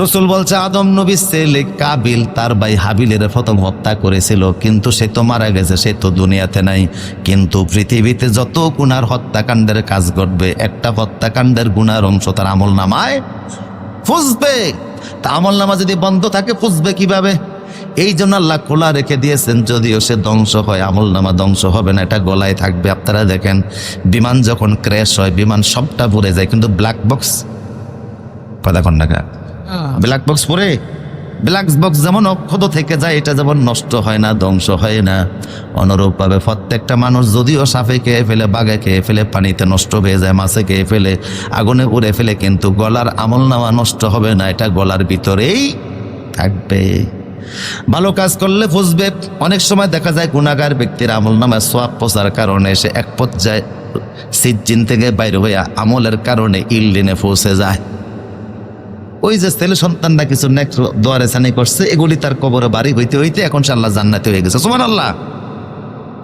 রসুল বলছে, আদম নবীর ছেলে কাবিল, তার ভাই হাবিলের প্রথম হত্যা করেছিল, কিন্তু সে তো মারা গেছে, সে তো দুনিয়াতে নাই। কিন্তু পৃথিবীতে যত গুনার হত্যাকাণ্ডের কাজ ঘটবে, একটা হত্যাকাণ্ডের গুনার অংশ তার আমল নামায় ফুসবে। তা আমল নামা যদি বন্ধ থাকে, ফুসবে কীভাবে? এই জন্য আল্লাহ খোলা রেখে দিয়েছেন, যদিও সে ধ্বংস হয়, আমল নামা ধ্বংস হবে না, এটা গলায় থাকবে। আপনারা দেখেন, বিমান যখন ক্র্যাশ হয়, বিমান সবটা পড়ে যায়, কিন্তু ব্ল্যাক বক্স কথা কন না ব্ল্যাক বক্স পরে? ব্ল্যাক বক্স যেমন অক্ষত থেকে যায়, এটা যেমন নষ্ট হয় না, ধ্বংস হয় না। অনুরূপভাবে প্রত্যেকটা মানুষ যদিও সাপে খেয়ে ফেলে, বাঘে খেয়ে ফেলে, পানিতে নষ্ট হয়ে যায়, মাছে খেয়ে ফেলে, আগুনে উড়ে ফেলে, কিন্তু গলার আমল নামা নষ্ট হবে না, এটা গলার ভিতরেই থাকবে। ভালো কাজ করলে ফুসবে অনেক সময় দেখা যায় গুণাগার ব্যক্তির আমল নামা সোয়াব পচার কারণে সে এক পর্যায়ে সিজ্জিন থেকে বাইরে হইয়া আমলের কারণে ইল্ডিনে পৌঁছে যায়। ওই যে ছেলে সন্তানরা কিছু নেক্সট দোয়ারে সানি করছে, এগুলি তার কবরে বাড়ি হইতে হইতে এখন সে আল্লাহ জান্নাতে হয়ে গেছে। সুমান আল্লাহ